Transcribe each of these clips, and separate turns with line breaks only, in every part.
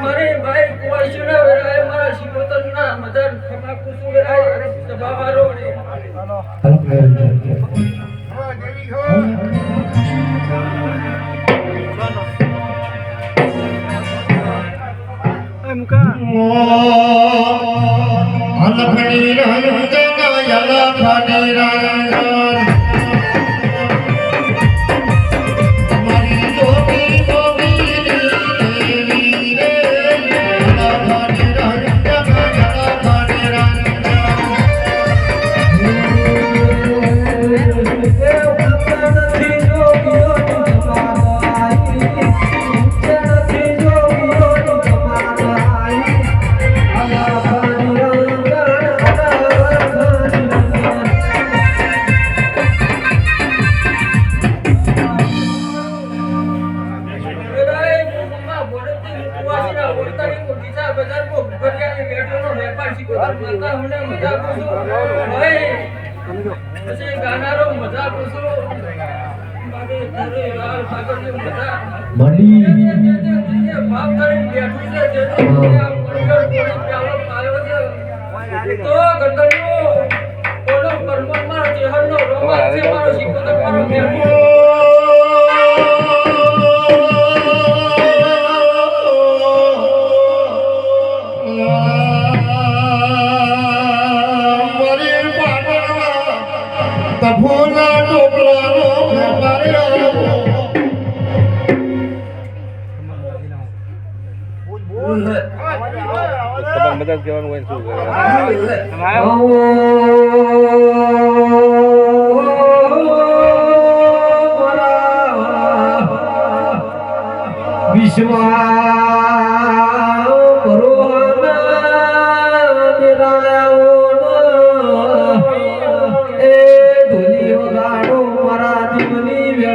મારે ભાઈ કુવાસીના વેરાય મારા શિકોતરના મદન ખમા કુસુ વેરાય સભાવા તો ગંદરનો ઓલો પરમાત્મા જેહરનો રોગ છે મારો શીખો
તો મારો મેળવો
માતા બધા કહેવાનું હોય શું
વિશ્વા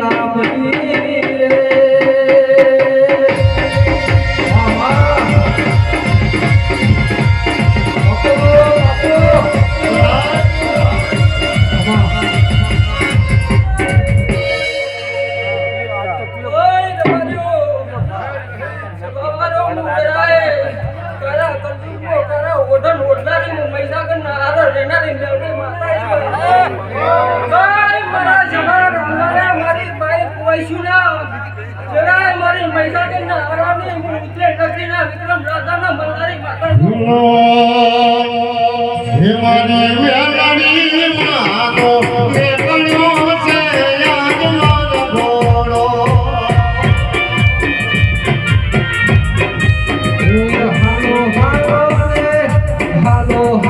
বাবা જરાય મારી મૈસાગરના આરામે હું ઉતરે નગરીના વિક્રમ રાજાના મલ્હારી માતા
હિમાની વેલણી માનો Aloha.